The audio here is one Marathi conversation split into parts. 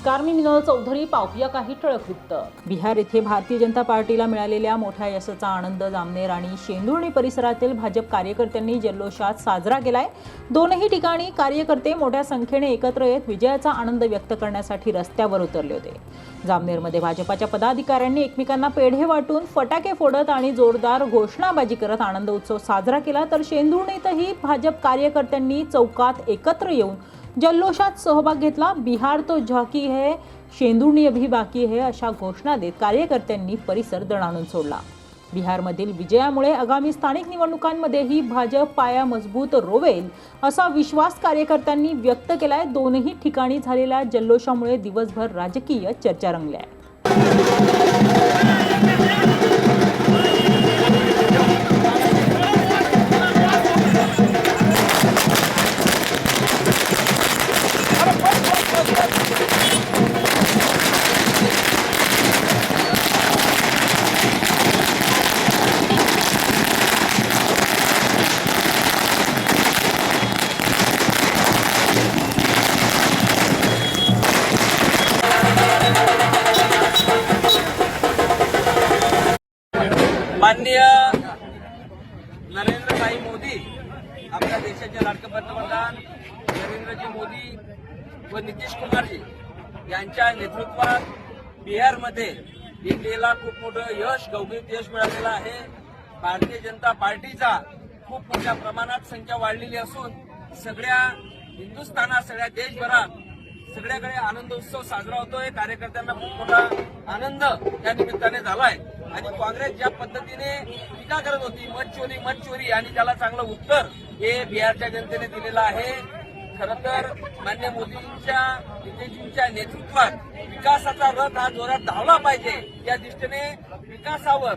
नमस्कार मी मिनल चौधरी पाहूया काही ठळक वृत्त. बिहार येथे भारतीय जनता पार्टीला मिळालेल्या मोठ्या यशाचा आनंद जामनेर आणि शेंदुर्णी परिसरातील भाजप कार्यकर्त्यांनी जल्लोषात साजरा केलाय. दोनही ठिकाणी कार्यकर्ते मोठ्या संख्येने एकत्र येत विजयाचा आनंद व्यक्त करण्यासाठी रस्त्यावर उतरले होते. जामनेरमध्ये भाजपाच्या पदाधिकाऱ्यांनी एकमेकांना पेढे वाटून फटाके फोडत आणि जोरदार घोषणाबाजी करत आनंद उत्सव साजरा केला. तर शेंदुर्णीतही भाजप कार्यकर्त्यांनी चौकात एकत्र येऊन जल्लोषात सहभाग घेतला. बिहार तो झाकी है शेंदुर्णी अभी बाकी है अशा घोषणा देत कार्यकर्त्यांनी परिसर दणाणून सोडला. बिहारमधील विजयामुळे आगामी स्थानिक निवडणुकांमध्येही भाजप पाया मजबूत रोवेल असा विश्वास कार्यकर्त्यांनी व्यक्त केलाय. दोनही ठिकाणी झालेल्या जल्लोषामुळे दिवसभर राजकीय चर्चा रंगल्या. माननीय नरेंद्रभाई मोदी आपल्या देशाचे लाडके पंतप्रधान नरेंद्रजी मोदी व नितीश कुमारजी यांच्या नेतृत्वात बिहारमध्ये इंडियाला खूप मोठं यश गौरवित यश मिळालेलं आहे. भारतीय जनता पार्टीचा खूप मोठ्या प्रमाणात संख्या वाढलेली असून सगळ्या हिंदुस्थानात सगळ्या देशभरात सगळ्याकडे आनंद उत्सव साजरा होतोय. कार्यकर्त्यांना खूप मोठा आनंद या निमित्ताने झालाय. आणि काँग्रेस ज्या पद्धतीने टीका करत होती मत चोरी मत चोरी आणि त्याला चांगलं उत्तर हे बिहारच्या जनतेने दिलेलं आहे. खरं तर मान्य मोदींच्या नितीशजींच्या नेतृत्वात विकासाचा रथ हा जोरात धावला पाहिजे. या दृष्टीने विकासावर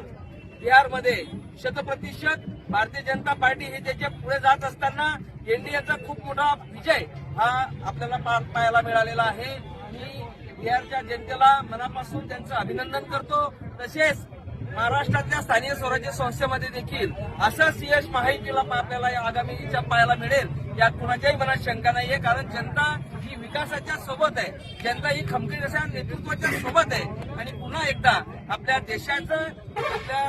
बिहारमध्ये शतप्रतिशत भारतीय जनता पार्टी हे त्याच्या पुढे जात असताना एनडीएचा खूप मोठा विजय हा आपल्याला पाहायला मिळालेला आहे. मी बिहारच्या जनतेला मनापासून त्यांचं अभिनंदन करतो. तसेच महाराष्ट्रातल्या स्थानिक स्वराज्य संस्थेमध्ये देखील असंच यश माहितीला आपल्याला या आगामी याच्या पाहायला मिळेल. यात कुणाच्याही मनात शंका नाहीये कारण जनता ही विकासाच्या सोबत आहे. जनता ही खमखीर अशा नेतृत्वाच्या सोबत आहे. आणि पुन्हा एकदा आपल्या देशाचं आपल्या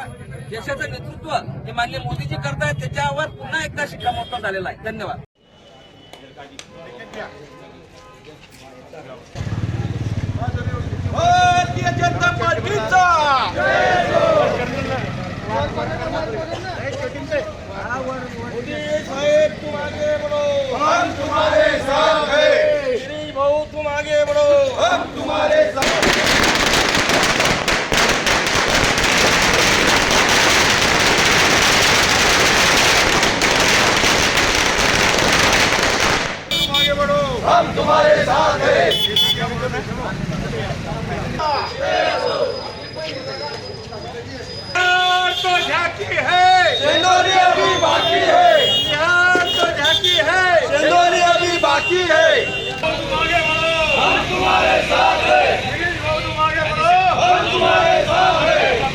देशाचं नेतृत्व हे मान्य मोदीजी करतायत त्याच्यावर पुन्हा एकदा शिक्कामोर्तब झालेला आहे. धन्यवाद. भारतीय जनता पार्टीचा मोदी साहेब तुम आगे बढ़ो हम तुम्हारे साथ हैं श्री भाऊ तुम आगे बढ़ो हम तुम्हारे साथ तुम आगे बढ़ो हम तुम्हारे साथ हैं बिहार तो झांकी है सिंदूरी अभी बाकी है बिहार तो झांकी है सिंदूरी अभी बाकी है तुम आगे बढ़ो हम तुम्हारे साथ हैं तुम आगे बढ़ो हम तुम्हारे साथ हैं